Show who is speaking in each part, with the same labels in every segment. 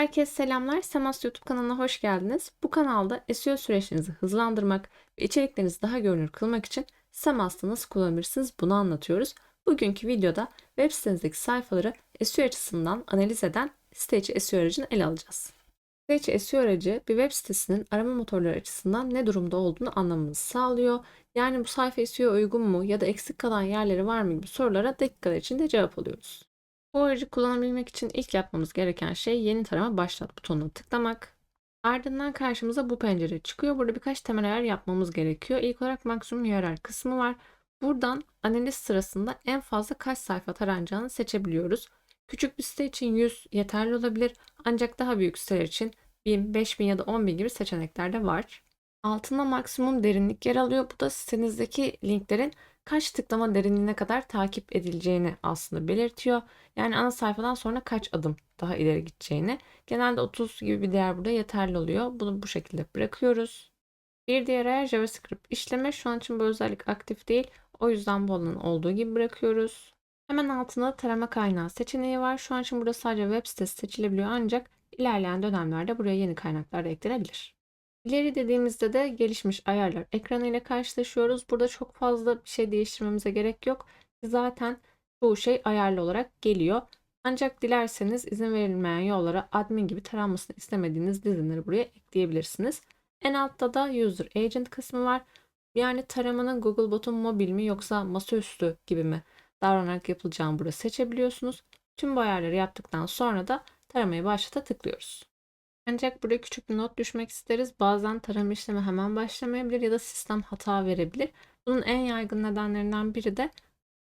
Speaker 1: Herkese selamlar. Semas YouTube kanalına hoş geldiniz. Bu kanalda SEO süreçlerinizi hızlandırmak ve içeriklerinizi daha görünür kılmak için Semas'ta nasıl kullanabilirsiniz bunu anlatıyoruz. Bugünkü videoda web sitenizdeki sayfaları SEO açısından analiz eden site içi SEO aracını ele alacağız. Site içi SEO aracı bir web sitesinin arama motorları açısından ne durumda olduğunu anlamamızı sağlıyor. Yani bu sayfa SEO uygun mu ya da eksik kalan yerleri var mı gibi sorulara dakikalar içinde cevap alıyoruz. Bu aracı kullanabilmek için ilk yapmamız gereken şey yeni tarama başlat butonuna tıklamak. Ardından karşımıza bu pencere çıkıyor. Burada birkaç temel ayar yapmamız gerekiyor. İlk olarak maksimum URL kısmı var. Buradan analiz sırasında en fazla kaç sayfa taranacağını seçebiliyoruz. Küçük bir site için 100 yeterli olabilir. Ancak daha büyük siteler için 1000, 5000 ya da 10000 gibi seçenekler de var. Altında maksimum derinlik yer alıyor. Bu da sitenizdeki linklerin kaç tıklama derinliğine kadar takip edileceğini aslında belirtiyor. Yani ana sayfadan sonra kaç adım daha ileri gideceğini. Genelde 30 gibi bir değer burada yeterli oluyor. Bunu bu şekilde bırakıyoruz. Bir diğer ayar JavaScript işleme. Şu an için bu özellik aktif değil. O yüzden bu alanı olduğu gibi bırakıyoruz. Hemen altında tarama kaynağı seçeneği var. Şu an için burada sadece web sitesi seçilebiliyor ancak ilerleyen dönemlerde buraya yeni kaynaklar da eklenebilir. İleri dediğimizde de gelişmiş ayarlar ekranı ile karşılaşıyoruz. Burada çok fazla bir şey değiştirmemize gerek yok. Zaten çoğu şey ayarlı olarak geliyor. Ancak dilerseniz izin verilmeyen yollara admin gibi taranmasını istemediğiniz dizinleri buraya ekleyebilirsiniz. En altta da User Agent kısmı var. Yani taramanın Google Bot'un mobil mi yoksa masaüstü gibi mi davranarak yapılacağını burada seçebiliyorsunuz. Tüm bu ayarları yaptıktan sonra da taramayı başlata tıklıyoruz. Ancak buraya küçük bir not düşmek isteriz. Bazen tarama işlemi hemen başlamayabilir ya da sistem hata verebilir. Bunun en yaygın nedenlerinden biri de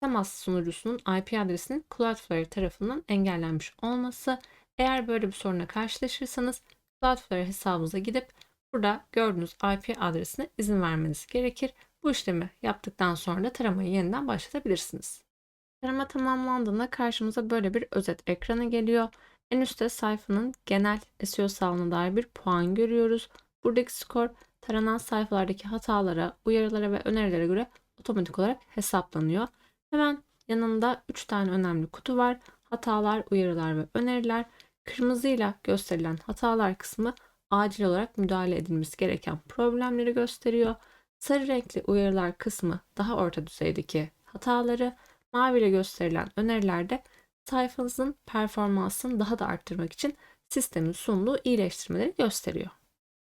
Speaker 1: temas sunucusunun IP adresinin Cloudflare tarafından engellenmiş olması. Eğer böyle bir soruna karşılaşırsanız Cloudflare hesabınıza gidip burada gördüğünüz IP adresine izin vermeniz gerekir. Bu işlemi yaptıktan sonra da taramayı yeniden başlatabilirsiniz. Tarama tamamlandığında karşımıza böyle bir özet ekranı geliyor. En üstte sayfanın genel SEO sağlığına dair bir puan görüyoruz. Buradaki skor taranan sayfalardaki hatalara, uyarılara ve önerilere göre otomatik olarak hesaplanıyor. Hemen yanında 3 tane önemli kutu var. Hatalar, uyarılar ve öneriler. Kırmızıyla gösterilen hatalar kısmı acil olarak müdahale edilmesi gereken problemleri gösteriyor. Sarı renkli uyarılar kısmı daha orta düzeydeki hataları, mavi ile gösterilen önerilerde sayfanızın performansını daha da arttırmak için sistemin sunduğu iyileştirmeleri gösteriyor.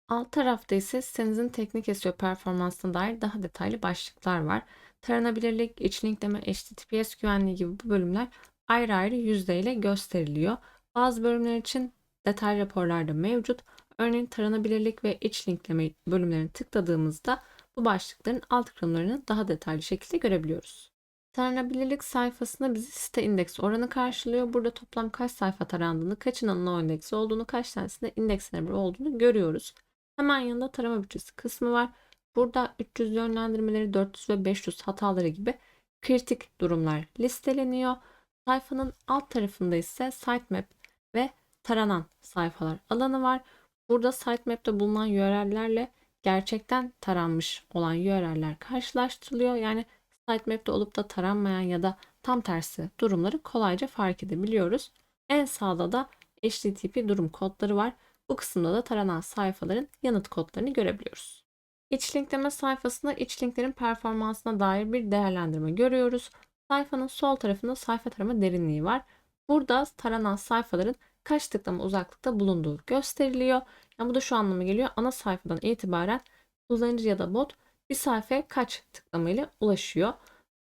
Speaker 1: Alt tarafta ise sitenizin teknik SEO performansına dair daha detaylı başlıklar var. Taranabilirlik, iç linkleme, HTTPS güvenliği gibi bu bölümler ayrı ayrı yüzdeyle gösteriliyor. Bazı bölümler için detay raporlarda mevcut. Örneğin taranabilirlik ve iç linkleme bölümlerini tıkladığımızda bu başlıkların alt kırımlarını daha detaylı şekilde görebiliyoruz. Taranabilirlik sayfasında bizi site indeks oranı karşılıyor. Burada toplam kaç sayfa tarandığını, kaçının no indeksi olduğunu, kaç tanesinde indeks olduğunu görüyoruz. Hemen yanında tarama bütçesi kısmı var. Burada 300 yönlendirmeleri, 400 ve 500 hataları gibi kritik durumlar listeleniyor. Sayfanın alt tarafında ise sitemap ve taranan sayfalar alanı var. Burada sitemap'te bulunan URL'lerle gerçekten taranmış olan URL'ler karşılaştırılıyor. Yani sitemap'te olup da taranmayan ya da tam tersi durumları kolayca fark edebiliyoruz. En sağda da HTTP durum kodları var. Bu kısımda da taranan sayfaların yanıt kodlarını görebiliyoruz. İç linkleme sayfasında iç linklerin performansına dair bir değerlendirme görüyoruz. Sayfanın sol tarafında sayfa tarama derinliği var. Burada taranan sayfaların kaç tıklama uzaklıkta bulunduğu gösteriliyor. Yani bu da şu anlama geliyor. Ana sayfadan itibaren kullanıcı ya da bot bir sayfaya kaç tıklama ile ulaşıyor.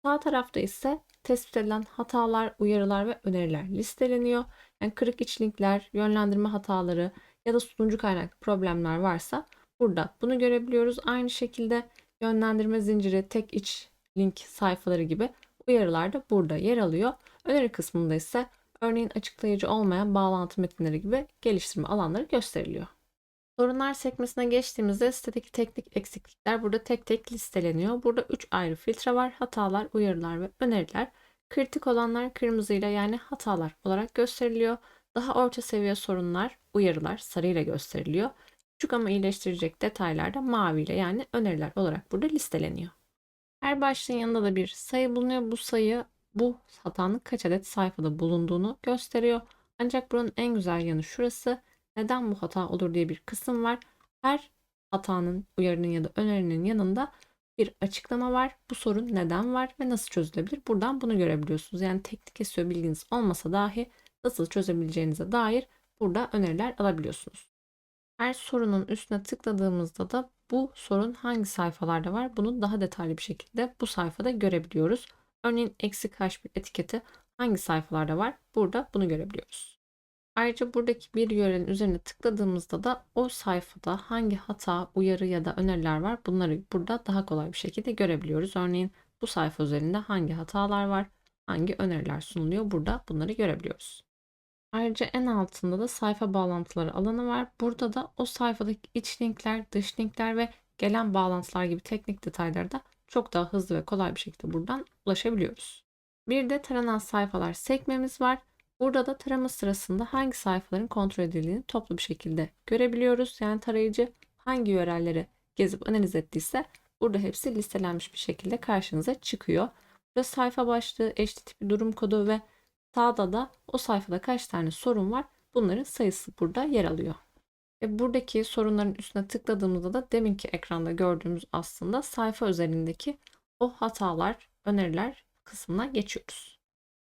Speaker 1: Sağ tarafta ise tespit edilen hatalar, uyarılar ve öneriler listeleniyor. Yani kırık iç linkler, yönlendirme hataları ya da sunucu kaynaklı problemler varsa burada bunu görebiliyoruz. Aynı şekilde yönlendirme zinciri, tek iç link sayfaları gibi uyarılar da burada yer alıyor. Öneri kısmında ise örneğin açıklayıcı olmayan bağlantı metinleri gibi geliştirme alanları gösteriliyor. Sorunlar sekmesine geçtiğimizde sitedeki teknik eksiklikler burada tek tek listeleniyor. Burada 3 ayrı filtre var. Hatalar, uyarılar ve öneriler. Kritik olanlar kırmızıyla yani hatalar olarak gösteriliyor. Daha orta seviye sorunlar, uyarılar sarıyla gösteriliyor. Küçük ama iyileştirecek detaylar da maviyle yani öneriler olarak burada listeleniyor. Her başlığın yanında da bir sayı bulunuyor. Bu sayı bu hatanın kaç adet sayfada bulunduğunu gösteriyor. Ancak buranın en güzel yanı şurası. Neden bu hata olur diye bir kısım var. Her hatanın, uyarının ya da önerinin yanında bir açıklama var. Bu sorun neden var ve nasıl çözülebilir? Buradan bunu görebiliyorsunuz. Yani teknik SEO bilginiz olmasa dahi nasıl çözebileceğinize dair burada öneriler alabiliyorsunuz. Her sorunun üstüne tıkladığımızda da bu sorun hangi sayfalarda var bunu daha detaylı bir şekilde bu sayfada görebiliyoruz. Örneğin eksik H1 etiketi hangi sayfalarda var burada bunu görebiliyoruz. Ayrıca buradaki bir URL'in üzerine tıkladığımızda da o sayfada hangi hata, uyarı ya da öneriler var bunları burada daha kolay bir şekilde görebiliyoruz. Örneğin bu sayfa üzerinde hangi hatalar var, hangi öneriler sunuluyor burada bunları görebiliyoruz. Ayrıca en altında da sayfa bağlantıları alanı var. Burada da o sayfadaki iç linkler, dış linkler ve gelen bağlantılar gibi teknik detaylara da çok daha hızlı ve kolay bir şekilde buradan ulaşabiliyoruz. Bir de taranan sayfalar sekmemiz var. Burada da tarama sırasında hangi sayfaların kontrol edildiğini toplu bir şekilde görebiliyoruz. Yani tarayıcı hangi URL'leri gezip analiz ettiyse burada hepsi listelenmiş bir şekilde karşınıza çıkıyor. Burada sayfa başlığı, HTTP durum kodu ve sağda da o sayfada kaç tane sorun var bunların sayısı burada yer alıyor. Ve buradaki sorunların üstüne tıkladığımızda da deminki ekranda gördüğümüz aslında sayfa üzerindeki o hatalar, öneriler kısmına geçiyoruz.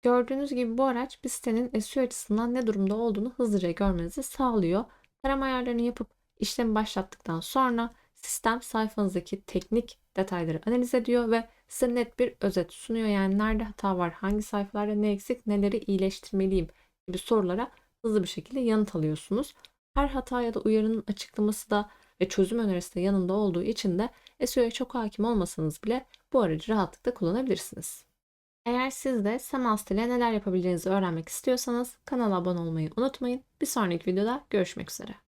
Speaker 1: Gördüğünüz gibi bu araç bir sitenin SEO açısından ne durumda olduğunu hızlıca görmenizi sağlıyor. Tarama ayarlarını yapıp işlemi başlattıktan sonra sistem sayfanızdaki teknik detayları analiz ediyor ve size net bir özet sunuyor. Yani nerede hata var, hangi sayfalarda ne eksik, neleri iyileştirmeliyim gibi sorulara hızlı bir şekilde yanıt alıyorsunuz. Her hata ya da uyarının açıklaması da ve çözüm önerisi de yanında olduğu için de SEO'ya çok hakim olmasanız bile bu aracı rahatlıkla kullanabilirsiniz. Eğer siz de Semast ile neler yapabileceğinizi öğrenmek istiyorsanız kanala abone olmayı unutmayın. Bir sonraki videoda görüşmek üzere.